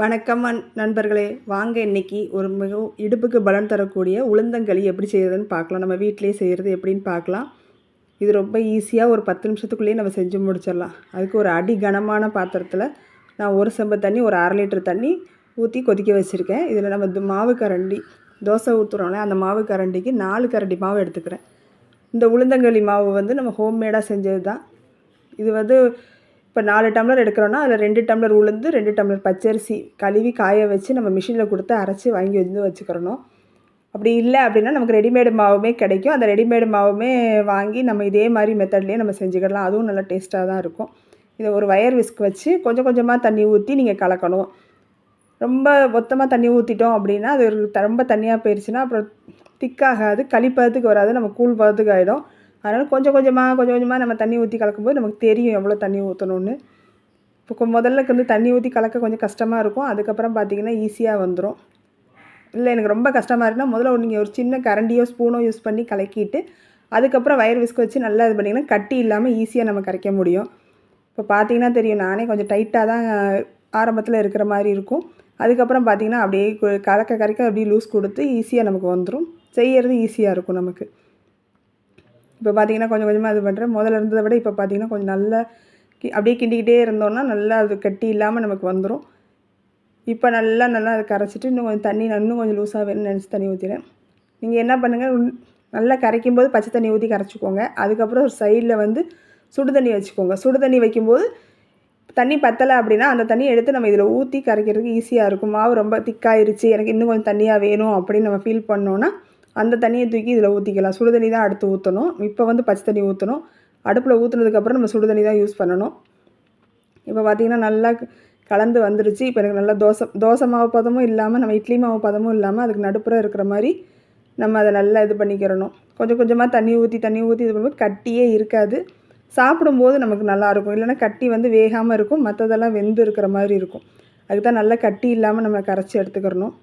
வணக்கம் நண்பர்களே. வாங்க இன்னைக்கு ஒரு மிகவும் இடுப்புக்கு பலன் தரக்கூடிய உளுந்தங்களி எப்படி செய்கிறதுன்னு பார்க்கலாம். நம்ம வீட்டிலே செய்கிறது எப்படின்னு பார்க்கலாம். இது ரொம்ப ஈஸியாக ஒரு பத்து நிமிஷத்துக்குள்ளேயே நம்ம செஞ்சு முடிச்சிடலாம். அதுக்கு ஒரு அடி கனமான பாத்திரத்தில் நான் ஒரு செம்பு தண்ணி ஒரு அரை லிட்டர் தண்ணி ஊற்றி கொதிக்க வச்சுருக்கேன். இதில் நம்ம மாவு கரண்டி தோசை ஊற்றுறோம்ல அந்த மாவு கரண்டிக்கு நாலு கரண்டி மாவு எடுத்துக்கிறேன். இந்த உளுந்தங்களி மாவு வந்து நம்ம ஹோம்மேடாக செஞ்சது தான் இது வந்து இப்போ நாலு டம்ளர் எடுக்கிறோன்னா அதில் ரெண்டு டம்ளர் உளுந்து ரெண்டு டம்ளர் பச்சரிசி கழுவி காய வச்சு நம்ம மிஷினில் கொடுத்து அரைச்சி வாங்கி வந்து வச்சுக்கிறணும். அப்படி இல்லை அப்படின்னா நமக்கு ரெடிமேடு மாவுமே கிடைக்கும். அந்த ரெடிமேடு மாவுமே வாங்கி நம்ம இதே மாதிரி மெத்தட்லேயே நம்ம செஞ்சுக்கிடலாம் அதுவும் நல்லா டேஸ்ட்டாக தான் இருக்கும். இதை ஒரு வயர் விஸ்க் வச்சு கொஞ்சம் கொஞ்சமாக தண்ணி ஊற்றி நீங்கள் கலக்கணும். ரொம்ப மொத்தமாக தண்ணி ஊற்றிட்டோம் அப்படின்னா அது ரொம்ப தண்ணியாக போயிடுச்சுன்னா அப்புறம் திக்காகாது களிப்பதத்துக்கு வராது நம்ம கூழ் பதத்துக்கு ஆகிடும் அதனால் கொஞ்சம் கொஞ்சமாக கொஞ்சம் கொஞ்சமாக நம்ம தண்ணி ஊற்றி கலக்கும்போது நமக்கு தெரியும் எவ்வளோ தண்ணி ஊற்றணும்னு இப்போ முதல்ல வந்து தண்ணி ஊற்றி கலக்க கொஞ்சம் கஷ்டமாக இருக்கும். அதுக்கப்புறம் பார்த்தீங்கன்னா ஈஸியாக வந்துடும் இல்லை எனக்கு ரொம்ப கஷ்டமாக இருக்குன்னா முதல்ல நீங்கள் ஒரு சின்ன கரண்டியோ ஸ்பூனோ யூஸ் பண்ணி கலக்கிட்டு அதுக்கப்புறம் வயர் விஸ்க் வச்சு நல்லா இது பண்ணிங்கன்னா கட்டி இல்லாமல் ஈஸியாக நம்ம கரைக்க முடியும். இப்போ பார்த்தீங்கன்னா தெரியும் நானே கொஞ்சம் டைட்டாக தான் ஆரம்பத்தில் இருக்கிற மாதிரி இருக்கும். அதுக்கப்புறம் பார்த்திங்கன்னா அப்படியே கலக்க கரைக்க அப்படியே லூஸ் கொடுத்து ஈஸியாக நமக்கு வந்துடும் செய்கிறது ஈஸியாக இருக்கும் நமக்கு. இப்போ பார்த்தீங்கன்னா கொஞ்சம் கொஞ்சமாக இது பண்ணுறேன். முதல்ல இருந்ததை விட இப்போ பார்த்தீங்கன்னா கொஞ்சம் நல்லா கி- அப்படியே கிண்டிக்கிட்டே இருந்தோம்னா நல்லா அது கட்டி இல்லாமல் நமக்கு வந்துடும் இப்போ நல்லா நல்லா அதை கரைச்சிட்டு இன்னும் கொஞ்சம் தண்ணி இன்னும் கொஞ்சம் லூஸாக வேணும்னு நினச்சி தண்ணி ஊற்றிடுறேன் நீங்கள் என்ன பண்ணுங்கள் நல்லா கரைக்கும் போது பச்சை தண்ணி ஊற்றி கரைச்சிக்கோங்க. அதுக்கப்புறம் ஒரு சைடில் வந்து சுடு தண்ணி வச்சுக்கோங்க. சுடு தண்ணி வைக்கும்போது தண்ணி பத்தலை அப்படின்னா அந்த தண்ணியை எடுத்து நம்ம இதில் ஊற்றி கரைக்கிறதுக்கு ஈஸியாக இருக்கும். மாவு ரொம்ப திக்காயிருச்சு எனக்கு இன்னும் கொஞ்சம் தண்ணியாக வேணும் அப்படின்னு நம்ம ஃபீல் பண்ணோன்னா அந்த தண்ணியை தூக்கி இதில் ஊற்றிக்கலாம் சுடு தண்ணி தான் அடுத்து ஊற்றணும் இப்போ வந்து பச்சை தண்ணி ஊற்றணும் அடுப்பில் ஊற்றுனதுக்கப்புறம் நம்ம சுடு தண்ணி தான் யூஸ் பண்ணணும். இப்போ பார்த்திங்கன்னா நல்லா கலந்து வந்துருச்சு. இப்போ எனக்கு நல்லா தோசை தோசை மாவு பதமும் இல்லாமல் நம்ம இட்லி மாவு பதமும் இல்லாமல் அதுக்கு நடுப்புற இருக்கிற மாதிரி நம்ம அதை நல்லா இது பண்ணிக்கிறணும். கொஞ்சம் கொஞ்சமாக தண்ணி ஊற்றி தண்ணி ஊற்றி இது பண்ணும்போது கட்டியே இருக்காது. சாப்பிடும்போது நமக்கு நல்லா இருக்கும். இல்லைன்னா கட்டி வந்து வேகாமல் இருக்கும். மற்றதெல்லாம் வெந்து இருக்கிற மாதிரி இருக்கும். அதுக்கு தான் நல்லா கட்டி இல்லாமல் நம்ம கரைச்சி எடுத்துக்கிறணும்.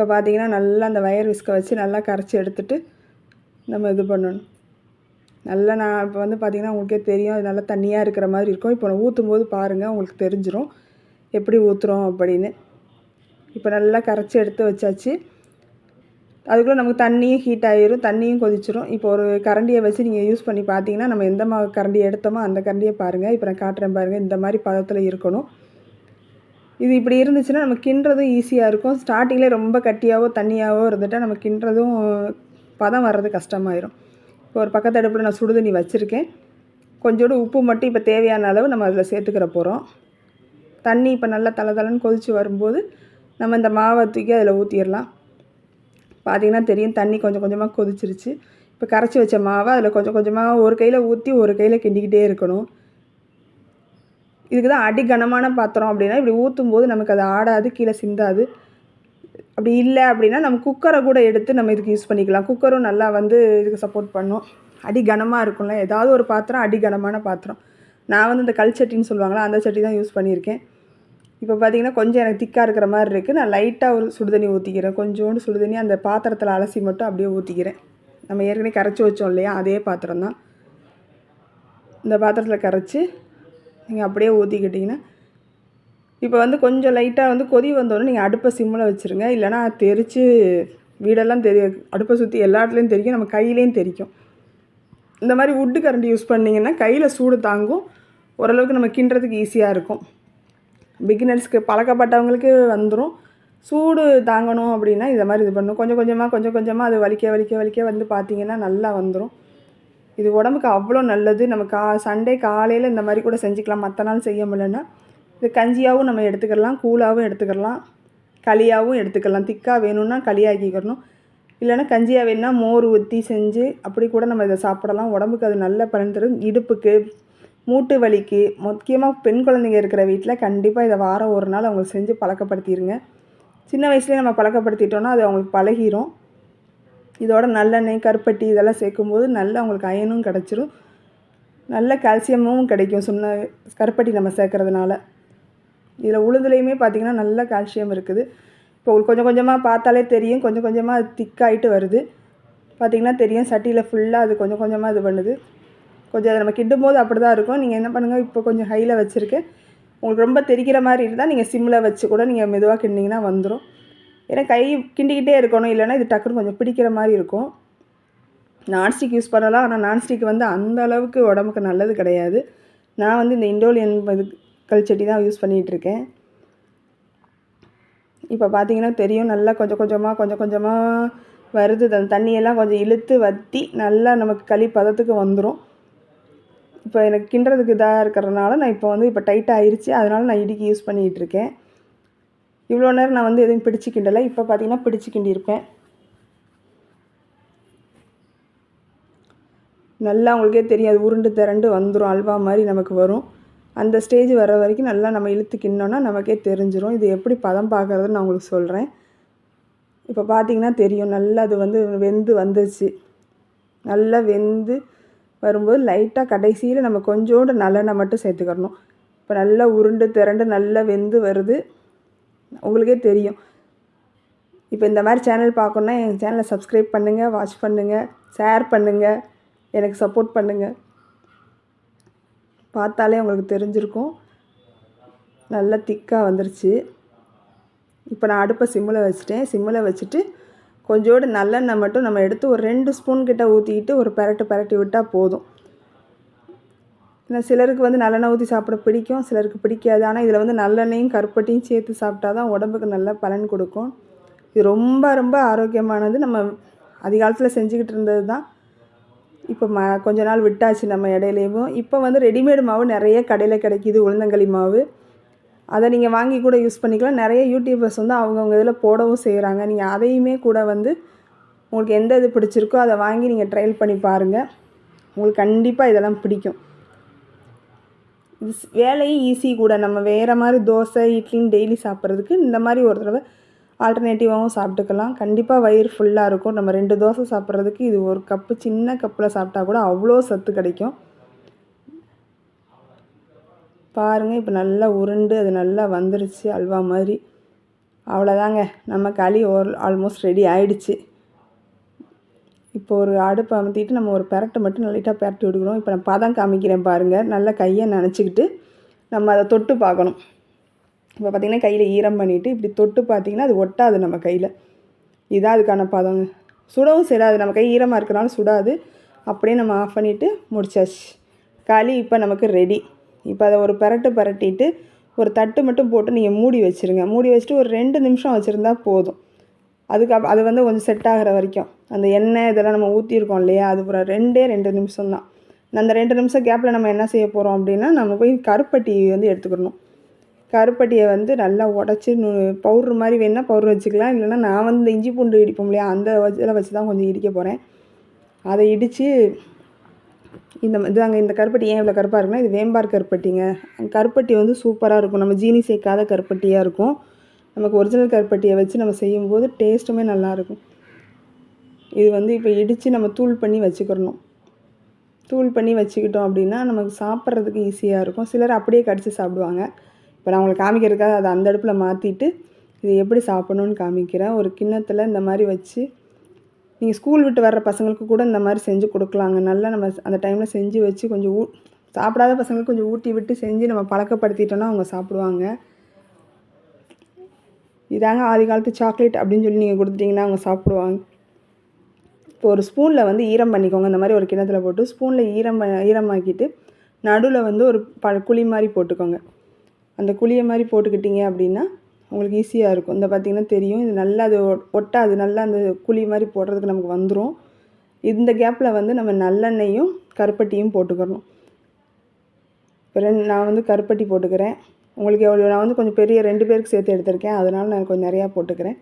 இப்போ பார்த்தீங்கன்னா நல்லா அந்த வயர் விஸ்கை வச்சு நல்லா கரைச்சி எடுத்துகிட்டு நம்ம இது பண்ணணும். நல்லா நான் இப்போ வந்து பார்த்தீங்கன்னா உங்களுக்கே தெரியும் அது நல்லா தண்ணியாக இருக்கிற மாதிரி இருக்கும். இப்போ நான் ஊற்றும் போது பாருங்கள் உங்களுக்கு தெரிஞ்சிடும் எப்படி ஊற்றுறோம் அப்படின்னு. இப்போ நல்லா கரைச்சி எடுத்து வச்சாச்சு. அதுக்குள்ளே நமக்கு தண்ணியும் ஹீட் ஆகிரும் தண்ணியும் கொதிச்சிரும். இப்போ ஒரு கரண்டியை வச்சு நீங்கள் யூஸ் பண்ணி பார்த்தீங்கன்னா நம்ம எந்த மா கரண்டி எடுத்தோமோ அந்த கரண்டியை பாருங்கள் இப்போ நான் காட்டுறேன் பாருங்கள் இந்த மாதிரி பதத்தில் இருக்கணும். இது இப்படி இருந்துச்சுன்னா நம்ம கிண்டுறதும் ஈஸியாக இருக்கும். ஸ்டார்டிங்கில் ரொம்ப கட்டியாகவோ தண்ணியாகவோ இருந்துட்டால் நம்ம கிண்டுறதும் பதம் வர்றது கஷ்டமாயிரும். இப்போ ஒரு பக்கத்து அடுப்பில் நான் சுடுதண்ணி வச்சுருக்கேன். கொஞ்சோடு உப்பு மட்டும் இப்போ தேவையான அளவு நம்ம அதில் சேர்த்துக்கிற போகிறோம் தண்ணி இப்போ நல்லா தலை தலைன்னு கொதித்து வரும்போது நம்ம இந்த மாவை தூக்கி அதில் ஊற்றிடலாம் பார்த்திங்கன்னா தெரியும் தண்ணி கொஞ்சம் கொஞ்சமாக கொதிச்சிருச்சு. இப்போ கரைச்சி வச்ச மாவை அதில் கொஞ்சம் கொஞ்சமாக ஒரு கையில் ஊற்றி ஒரு கையில் கிண்டிக்கிட்டே இருக்கணும். இதுக்கு தான் அடி கனமான பாத்திரம் அப்படின்னா இப்படி ஊற்றும் போது நமக்கு அது ஆடாது கீழே சிந்தாது. அப்படி இல்லை அப்படின்னா நம்ம குக்கரை கூட எடுத்து நம்ம இதுக்கு யூஸ் பண்ணிக்கலாம். குக்கரும் நல்லா வந்து இதுக்கு சப்போர்ட் பண்ணும். அடி கனமாக இருக்கும்ல. ஏதாவது ஒரு பாத்திரம் அடி கனமான பாத்திரம். நான் வந்து இந்த கல் சட்டின்னு சொல்லுவாங்களா அந்த சட்டி தான் யூஸ் பண்ணியிருக்கேன். இப்போ பார்த்தீங்கன்னா கொஞ்சம் எனக்கு திக்காக இருக்கிற மாதிரி இருக்குது நான் லைட்டாக ஒரு சுடுதண்ணி ஊற்றிக்கிறேன் கொஞ்சோண்டு சுடுதண்ணி அந்த பாத்திரத்தில் அலசி மட்டும் அப்படியே ஊற்றிக்கிறேன் நம்ம ஏற்கனவே கரைச்சி வச்சோம் இல்லையா? அதே பாத்திரம் தான். இந்த பாத்திரத்தில் கரைச்சி நீங்கள் அப்படியே ஊற்றிக்கிட்டிங்கன்னா இப்போ வந்து கொஞ்சம் லைட்டாக வந்து கொதி வந்தோடனே நீங்கள் அடுப்பை சிம்மில் வச்சுருங்க. இல்லைனா தெரித்து வீடெல்லாம் தெரிய அடுப்பை சுற்றி எல்லா இடத்துலையும் தெரிக்கும் நம்ம கையிலையும் தெரிக்கும். இந்த மாதிரி உட்டு கரண்டி யூஸ் பண்ணிங்கன்னா கையில் சூடு தாங்கும். ஓரளவுக்கு நம்ம கிண்டுறதுக்கு ஈஸியாக இருக்கும். பிகினர்ஸ்க்கு பழக்கப்பட்டவங்களுக்கு வந்துடும் சூடு தாங்கணும் அப்படின்னா இதை மாதிரி இது பண்ணணும் கொஞ்சம் கொஞ்சமாக கொஞ்சம் கொஞ்சமாக அது வலிக்க வலிக்க வலிக்க வந்து பார்த்திங்கன்னா நல்லா வந்துடும் இது உடம்புக்கு அவ்வளோ நல்லது. நம்ம கா சண்டே காலையில் இந்த மாதிரி கூட செஞ்சுக்கலாம். மற்ற நாள் செய்ய முடியலன்னா இது கஞ்சியாகவும் நம்ம எடுத்துக்கலாம் கூலாகவும் எடுத்துக்கலாம் களியாகவும் எடுத்துக்கலாம். திக்காக வேணும்னா களியாக்கிக்கிறணும் இல்லைன்னா கஞ்சியாக வேணும்னா மோர் ஊற்றி செஞ்சு அப்படி கூட நம்ம இதை சாப்பிடலாம். உடம்புக்கு அது நல்ல பலன் தரும். இடுப்புக்கு மூட்டு வலிக்கு முக்கியமாக பெண் குழந்தைங்க இருக்கிற வீட்டில் கண்டிப்பாக இதை வாரம் ஒரு நாள் அவங்களுக்கு செஞ்சு பழக்கப்படுத்திடுங்க சின்ன வயசுலேயே நம்ம பழக்கப்படுத்திட்டோன்னா அது அவங்களுக்கு பழகிரும். இதோட நல்லெண்ணெய் கருப்பட்டி இதெல்லாம் சேர்க்கும்போது நல்ல அவங்களுக்கு அயனும் கிடச்சிரும். நல்ல கால்சியமும் கிடைக்கும் சொன்ன கருப்பட்டி நம்ம சேர்க்கறதுனால. இதில் உளுந்துலேயுமே பார்த்திங்கன்னா நல்ல கால்சியம் இருக்குது. இப்போ உங்களுக்கு கொஞ்சம் கொஞ்சமாக பார்த்தாலே தெரியும். கொஞ்சம் கொஞ்சமாக அது திக்காயிட்டு வருது. பார்த்திங்கன்னா தெரியும். சட்டியில் ஃபுல்லாக அது கொஞ்சம் கொஞ்சமாக இது பண்ணுது. கொஞ்சம் அதை நம்ம கிண்டும் போது அப்படி தான் இருக்கும். நீங்கள் என்ன பண்ணுங்கள் இப்போ கொஞ்சம் ஹையில் வச்சுருக்கேன். உங்களுக்கு ரொம்ப தெரிக்கிற மாதிரி இருந்தால் நீங்கள் சிம்மில் வச்சு கூட நீங்கள் மெதுவாக கிண்டிங்கன்னா வந்துடும் ஏன்னா கை கிண்டிக்கிட்டே இருக்கணும் இல்லைன்னா இது டக்குன்னு கொஞ்சம் பிடிக்கிற மாதிரி இருக்கும். நான்ஸ்டிக் யூஸ் பண்ணலாம் ஆனால் நான்ஸ்டிக் வந்து அந்த அளவுக்கு உடம்புக்கு நல்லது கிடையாது. நான் வந்து இந்த இண்டோலியன் இது கல்ச்சட்டி தான் யூஸ் பண்ணிகிட்ருக்கேன் இப்போ பார்த்தீங்கன்னா தெரியும் நல்லா கொஞ்சம் கொஞ்சமாக கொஞ்சம் கொஞ்சமாக வருது. அந்த தண்ணியெல்லாம் கொஞ்சம் இழுத்து வற்றி நல்லா நமக்கு களி பதத்துக்கு வந்துடும் இப்போ எனக்கு கிண்டுறதுக்கு இதாக இருக்கிறதுனால நான் இப்போ வந்து இப்போ டைட்டாக ஆயிடுச்சு அதனால் நான் இடிக்கு யூஸ் பண்ணிகிட்ருக்கேன் இவ்வளோ நேரம் நான் வந்து எதுவும் பிடிச்சி கிண்டலை இப்போ பார்த்தீங்கன்னா பிடிச்சிக்கிண்டி கிண்டியிருப்பேன் நல்லா உங்களுக்கே தெரியும் அது உருண்டு திரண்டு வந்துடும் அல்வா மாதிரி நமக்கு வரும். அந்த ஸ்டேஜ் வர வரைக்கும் நல்லா நம்ம இழுத்து கிண்ணோன்னா நமக்கே தெரிஞ்சிடும் இது எப்படி பதம் பார்க்குறதுன்னு நான் உங்களுக்கு சொல்கிறேன் இப்போ பார்த்தீங்கன்னா தெரியும் நல்லா அது வந்து வெந்து வந்துச்சு நல்லா வெந்து வரும்போது லைட்டாக கடைசியில் நம்ம கொஞ்சோண்டு நல்லெண்ணெய் மட்டும் சேர்த்துக்கிறணும். இப்போ நல்லா உருண்டு திரண்டு நல்லா வெந்து வருது. உங்களுக்கே தெரியும். இப்போ இந்த மாதிரி சேனல் பார்க்கணுன்னா என் சேனலை சப்ஸ்கிரைப் பண்ணுங்கள் வாட்ச் பண்ணுங்கள் ஷேர் பண்ணுங்கள் எனக்கு சப்போர்ட் பண்ணுங்கள் பார்த்தாலே உங்களுக்கு தெரிஞ்சிருக்கும். நல்லா திக்காக வந்துருச்சு. இப்போ நான் அடுப்பை சிம்மில் வச்சுட்டேன். சிம்மில் வச்சுட்டு கொஞ்சோடு நல்லெண்ணெய் மட்டும் நம்ம எடுத்து ஒரு ரெண்டு ஸ்பூன் கிட்ட ஊற்றிக்கிட்டு ஒரு பரட்டு பரட்டி விட்டால் போதும். ஏன்னா சிலருக்கு வந்து நல்லெண்ணெய் ஊற்றி சாப்பிட பிடிக்கும் சிலருக்கு பிடிக்காது. ஆனால் இதில் வந்து நல்லெண்ணெயும் கருப்பட்டியும் சேர்த்து சாப்பிட்டா தான் உடம்புக்கு நல்ல பலன் கொடுக்கும். இது ரொம்ப ரொம்ப ஆரோக்கியமானது. நம்ம அதிகாலத்தில் செஞ்சுக்கிட்டு இருந்தது தான். இப்போ ம கொஞ்ச நாள் விட்டாச்சு நம்ம இடையிலேயும். இப்போ வந்து ரெடிமேடு மாவு நிறைய கடையில் கிடைக்கிது உளுந்தங்களி மாவு. அதை நீங்கள் வாங்கி கூட யூஸ் பண்ணிக்கலாம். நிறைய யூடியூபர்ஸ் வந்து அவங்கவுங்க இதில் போடவும் செய்கிறாங்க நீங்கள் அதையுமே கூட வந்து உங்களுக்கு எந்த இது பிடிச்சிருக்கோ அதை வாங்கி நீங்கள் ட்ரையல் பண்ணி பாருங்கள் உங்களுக்கு கண்டிப்பாக இதெல்லாம் பிடிக்கும். வேலையும் ஈஸி கூட. நம்ம வேறு மாதிரி தோசை இட்லின்னு டெய்லி சாப்பிட்றதுக்கு இந்த மாதிரி ஒரு தடவை ஆல்டர்னேட்டிவாகவும் சாப்பிட்டுக்கலாம். கண்டிப்பாக வயிறு ஃபுல்லாக இருக்கும். நம்ம ரெண்டு தோசை சாப்பிட்றதுக்கு இது ஒரு கப்பு சின்ன கப்பில் சாப்பிட்டா கூட அவ்வளோ சத்து கிடைக்கும். பாருங்கள் இப்போ நல்லா உருண்டு அது நல்லா வந்துருச்சு அல்வா மாதிரி. அவ்வளோதாங்க நம்ம களி ஓர் ஆல்மோஸ்ட் ரெடி ஆயிடுச்சு. இப்போ ஒரு அடுப்பை அமர்த்திட்டு நம்ம ஒரு பெரட்டை மட்டும் லைட்டாக பெரட்டி விடுக்கிறோம் இப்போ நான் பதம் காமிக்கிறேன் பாருங்கள் நல்லா கையை நினச்சிக்கிட்டு நம்ம அதை தொட்டு பார்க்கணும். இப்போ பார்த்திங்கன்னா கையில் ஈரம் பண்ணிவிட்டு இப்படி தொட்டு பார்த்திங்கன்னா அது ஒட்டாது நம்ம கையில். இதான் அதுக்கான பதம். சுடவும் செய்யாது நம்ம கை ஈரமாக இருக்கிறனால சுடாது. அப்படியே நம்ம ஆஃப் பண்ணிவிட்டு முடிச்சாச்சு. களி இப்போ நமக்கு ரெடி இப்போ அதை ஒரு பெரட்டு பரட்டிட்டு ஒரு தட்டு மட்டும் போட்டு நீங்கள் மூடி வச்சுருங்க. மூடி வச்சுட்டு ஒரு ரெண்டு நிமிஷம் வச்சுருந்தா போதும். அதுக்கு அப் அது வந்து கொஞ்சம் செட் ஆகிற வரைக்கும். அந்த எண்ணெய் இதெல்லாம் நம்ம ஊற்றிருக்கோம் இல்லையா? அது ஒரு ரெண்டே ரெண்டு நிமிஷம் தான். அந்த ரெண்டு நிமிஷம் கேப்பில் நம்ம என்ன செய்ய போகிறோம் அப்படின்னா நம்ம போய் கருப்பட்டி வந்து எடுத்துக்கணும். கருப்பட்டியை வந்து நல்லா உடச்சி பவுட்ரு மாதிரி வேணால் பவுட்ரு வச்சுக்கலாம். இல்லைன்னா நான் வந்து இந்த இஞ்சி பூண்டு இடிப்போம் இல்லையா? அந்த இதில் வச்சு தான் கொஞ்சம் இடிக்க போகிறேன் அதை இடித்து இந்த இது அங்கே இந்த கருப்பட்டி ஏன் இவ்வளோ கருப்பாக இருக்குன்னா இது வேம்பார் கருப்பட்டிங்க. கருப்பட்டி வந்து சூப்பராக இருக்கும். நம்ம ஜீனி சேர்க்காத கருப்பட்டியாக இருக்கும். நமக்கு ஒரிஜினல் கருப்பட்டியை வச்சு நம்ம செய்யும்போது டேஸ்ட்டுமே நல்லாயிருக்கும். இது வந்து இப்போ இடித்து நம்ம தூள் பண்ணி வச்சுக்கிறணும். தூள் பண்ணி வச்சுக்கிட்டோம் அப்படின்னா நமக்கு சாப்பிட்றதுக்கு ஈஸியாக இருக்கும். சிலர் அப்படியே கடித்து சாப்பிடுவாங்க. இப்போ நான் உங்களுக்கு காமிக்கிறதுக்காக அதை அந்த அடுப்பில் மாற்றிட்டு இது எப்படி சாப்பிட்ணுன்னு காமிக்கிறேன். ஒரு கிண்ணத்தில் இந்த மாதிரி வச்சு நீங்கள் ஸ்கூல் விட்டு வர்ற பசங்களுக்கு கூட இந்த மாதிரி செஞ்சு கொடுக்கலாங்க. நல்லா நம்ம அந்த டைமில் செஞ்சு வச்சு கொஞ்சம் ஊ சாப்பிடாத பசங்களுக்கு கொஞ்சம் ஊட்டி விட்டு செஞ்சு நம்ம பழக்கப்படுத்திட்டோன்னா அவங்க சாப்பிடுவாங்க. இதாங்க ஆதி காலத்து சாக்லேட் அப்படின்னு சொல்லி நீங்கள் கொடுத்துட்டிங்கன்னா அவங்க சாப்பிடுவாங்க. இப்போ ஒரு ஸ்பூனில் வந்து ஈரம் பண்ணிக்கோங்க. இந்த மாதிரி ஒரு கிணத்துல போட்டு ஸ்பூனில் ஈரம் ஈரமாக்கிட்டு நடுவில் வந்து ஒரு ப குழி மாதிரி போட்டுக்கோங்க. அந்த குழியை மாதிரி போட்டுக்கிட்டிங்க அப்படின்னா உங்களுக்கு ஈஸியாக இருக்கும். இந்த பார்த்திங்கன்னா தெரியும். இது நல்லா அது ஒட்டாது. நல்லா அந்த குழி மாதிரி போடுறதுக்கு நமக்கு வந்துடும் இந்த கேப்பில் வந்து நம்ம நல்லெண்ணெயும் கருப்பட்டியும் போட்டுக்கிறணும் இப்போ ரெண்டு நான் வந்து கருப்பட்டி போட்டுக்கிறேன். உங்களுக்கு எவ்வளோ நான் வந்து கொஞ்சம் பெரிய ரெண்டு பேருக்கு சேர்த்து எடுத்திருக்கேன். அதனால் நான் கொஞ்சம் நிறையா போட்டுக்கிறேன்.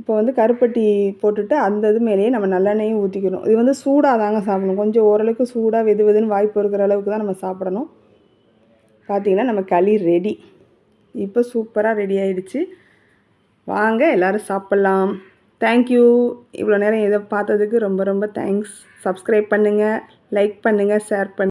இப்போ வந்து கருப்பட்டி போட்டுட்டு அந்த இது மேலேயே நம்ம நல்லெண்ணெயும் ஊற்றிக்கணும் இது வந்து சூடாக தாங்க சாப்பிடணும். கொஞ்சம் ஓரளவுக்கு சூடாக வெது வெதுன்னு வாய்ப்பு இருக்கிற அளவுக்கு தான் நம்ம சாப்பிடணும். பார்த்திங்கன்னா நம்ம களி ரெடி இப்போ சூப்பராக ரெடி ஆகிடுச்சு வாங்க எல்லோரும் சாப்பிட்லாம். தேங்க்யூ இவ்வளோ நேரம் இதை பார்த்ததுக்கு ரொம்ப ரொம்ப தேங்க்ஸ் சப்ஸ்கிரைப் பண்ணுங்கள் லைக் பண்ணுங்கள் ஷேர் பண்ணுங்கள்